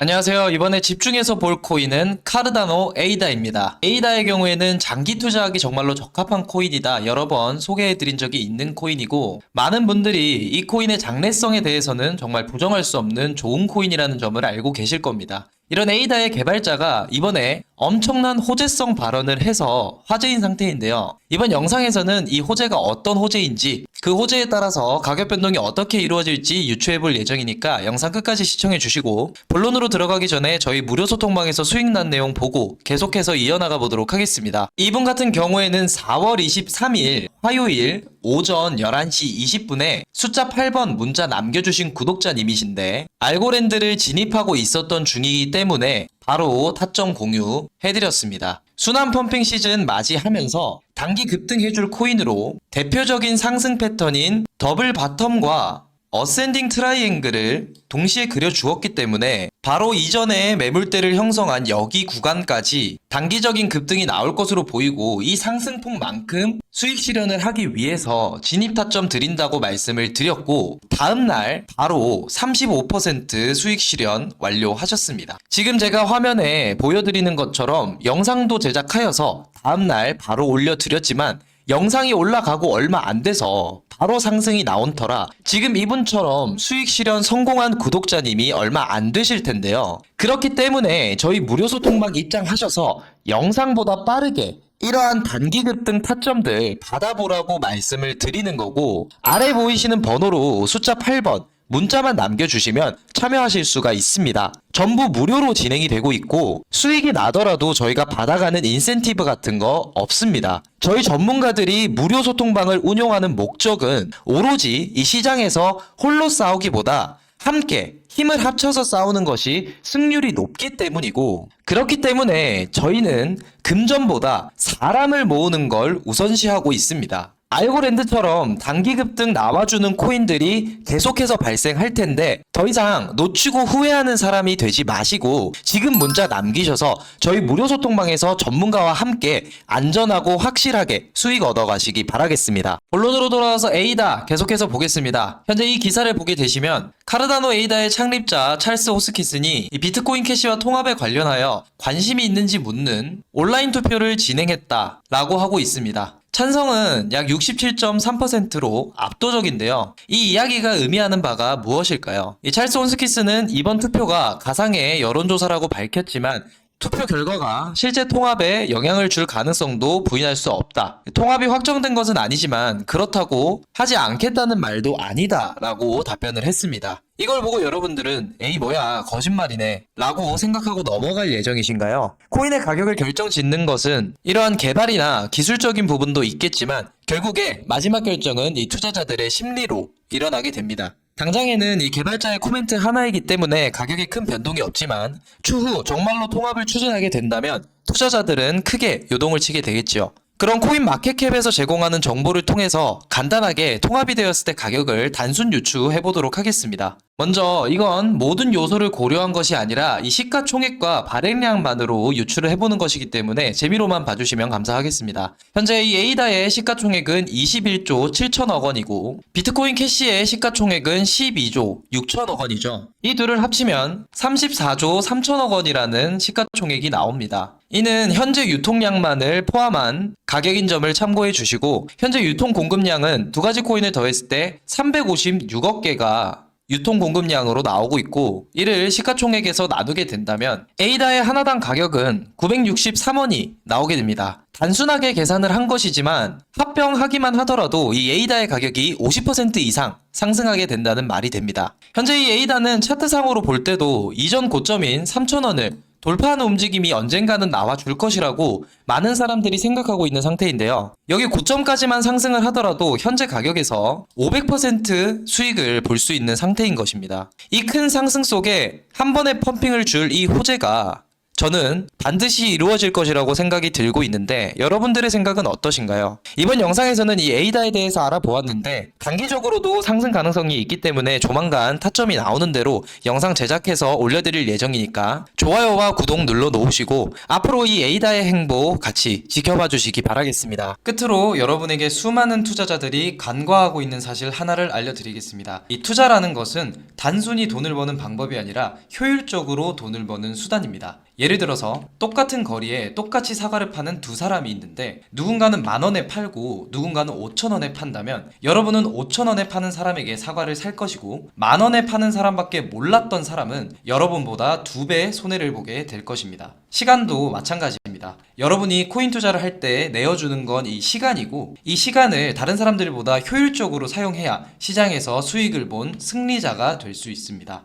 안녕하세요. 이번에 집중해서 볼 코인은 카르다노 에이다입니다. 에이다의 경우에는 장기 투자하기 정말로 적합한 코인이다. 여러 번 소개해드린 적이 있는 코인이고, 많은 분들이 이 코인의 장래성에 대해서는 정말 부정할 수 없는 좋은 코인이라는 점을 알고 계실 겁니다. 이런 에이다의 개발자가 이번에 엄청난 호재성 발언을 해서 화제인 상태인데요. 이번 영상에서는 이 호재가 어떤 호재인지 그 호재에 따라서 가격 변동이 어떻게 이루어질지 유추해 볼 예정이니까 영상 끝까지 시청해 주시고 본론으로 들어가기 전에 저희 무료 소통방에서 수익 난 내용 보고 계속해서 이어나가 보도록 하겠습니다. 이분 같은 경우에는 4월 23일 화요일 오전 11시 20분에 숫자 8번 문자 남겨주신 구독자님이신데 알고랜드를 진입하고 있었던 중이기 때문에 바로 타점 공유 해드렸습니다. 순환 펌핑 시즌 맞이하면서 단기 급등해줄 코인으로 대표적인 상승 패턴인 더블 바텀과 어센딩 트라이앵글을 동시에 그려주었기 때문에 바로 이전에 매물대를 형성한 여기 구간까지 단기적인 급등이 나올 것으로 보이고 이 상승폭만큼 수익 실현을 하기 위해서 진입 타점 드린다고 말씀을 드렸고 다음날 바로 35% 수익 실현 완료하셨습니다. 지금 제가 화면에 보여드리는 것처럼 영상도 제작하여서 다음날 바로 올려드렸지만 영상이 올라가고 얼마 안 돼서 바로 상승이 나온 터라 지금 이분처럼 수익 실현 성공한 구독자님이 얼마 안 되실 텐데요. 그렇기 때문에 저희 무료 소통방 입장하셔서 영상보다 빠르게 이러한 단기 급등 타점들 받아보라고 말씀을 드리는 거고 아래 보이시는 번호로 숫자 8번 문자만 남겨주시면 참여하실 수가 있습니다. 전부 무료로 진행이 되고 있고 수익이 나더라도 저희가 받아가는 인센티브 같은 거 없습니다. 저희 전문가들이 무료 소통방을 운영하는 목적은 오로지 이 시장에서 홀로 싸우기보다 함께 힘을 합쳐서 싸우는 것이 승률이 높기 때문이고 그렇기 때문에 저희는 금전보다 사람을 모으는 걸 우선시하고 있습니다. 알고랜드처럼 단기 급등 나와주는 코인들이 계속해서 발생할 텐데 더 이상 놓치고 후회하는 사람이 되지 마시고 지금 문자 남기셔서 저희 무료 소통방에서 전문가와 함께 안전하고 확실하게 수익 얻어가시기 바라겠습니다. 본론으로 돌아와서 에이다 계속해서 보겠습니다. 현재 이 기사를 보게 되시면 카르다노 에이다의 창립자 찰스 호스키슨이 이 비트코인 캐시와 통합에 관련하여 관심이 있는지 묻는 온라인 투표를 진행했다라고 하고 있습니다. 찬성은 약 67.3%로 압도적인데요. 이 이야기가 의미하는 바가 무엇일까요? 이 찰스 온스키스는 이번 투표가 가상의 여론조사라고 밝혔지만 투표 결과가 실제 통합에 영향을 줄 가능성도 부인할 수 없다. 통합이 확정된 것은 아니지만 그렇다고 하지 않겠다는 말도 아니다라고 답변을 했습니다. 이걸 보고 여러분들은 에이 뭐야 거짓말이네 라고 생각하고 넘어갈 예정이신가요? 코인의 가격을 결정 짓는 것은 이러한 개발이나 기술적인 부분도 있겠지만 결국에 마지막 결정은 이 투자자들의 심리로 일어나게 됩니다. 당장에는 이 개발자의 코멘트 하나이기 때문에 가격에 큰 변동이 없지만 추후 정말로 통합을 추진하게 된다면 투자자들은 크게 요동을 치게 되겠지요. 그런 코인 마켓캡에서 제공하는 정보를 통해서 간단하게 통합이 되었을 때 가격을 단순 유추해 보도록 하겠습니다. 먼저 이건 모든 요소를 고려한 것이 아니라 이 시가총액과 발행량만으로 유추를 해보는 것이기 때문에 재미로만 봐주시면 감사하겠습니다. 현재 이 에이다의 시가총액은 21조 7천억 원이고 비트코인 캐시의 시가총액은 12조 6천억 원이죠. 이 둘을 합치면 34조 3천억 원이라는 시가총액이 나옵니다. 이는 현재 유통량만을 포함한 가격인 점을 참고해 주시고 현재 유통 공급량은 두 가지 코인을 더했을 때 356억 개가 유통 공급량으로 나오고 있고 이를 시가총액에서 나누게 된다면 에이다의 하나당 가격은 963원이 나오게 됩니다. 단순하게 계산을 한 것이지만 합병하기만 하더라도 이 에이다의 가격이 50% 이상 상승하게 된다는 말이 됩니다. 현재 이 에이다는 차트상으로 볼 때도 이전 고점인 3,000원을 돌파하는 움직임이 언젠가는 나와줄 것이라고 많은 사람들이 생각하고 있는 상태인데요. 여기 고점까지만 상승을 하더라도 현재 가격에서 500% 수익을 볼 수 있는 상태인 것입니다. 이 큰 상승 속에 한 번에 펌핑을 줄 이 호재가 저는 반드시 이루어질 것이라고 생각이 들고 있는데 여러분들의 생각은 어떠신가요? 이번 영상에서는 이 에이다에 대해서 알아보았는데 단기적으로도 상승 가능성이 있기 때문에 조만간 타점이 나오는 대로 영상 제작해서 올려드릴 예정이니까 좋아요와 구독 눌러 놓으시고 앞으로 이 에이다의 행보 같이 지켜봐 주시기 바라겠습니다. 끝으로 여러분에게 수많은 투자자들이 간과하고 있는 사실 하나를 알려드리겠습니다. 이 투자라는 것은 단순히 돈을 버는 방법이 아니라 효율적으로 돈을 버는 수단입니다. 예를 들어서 똑같은 거리에 똑같이 사과를 파는 두 사람이 있는데 누군가는 만 원에 팔고 누군가는 5천 원에 판다면 여러분은 5천 원에 파는 사람에게 사과를 살 것이고 만 원에 파는 사람밖에 몰랐던 사람은 여러분보다 두 배의 손해를 보게 될 것입니다. 시간도 마찬가지입니다. 여러분이 코인 투자를 할 때 내어주는 건 이 시간이고 이 시간을 다른 사람들보다 효율적으로 사용해야 시장에서 수익을 본 승리자가 될 수 있습니다.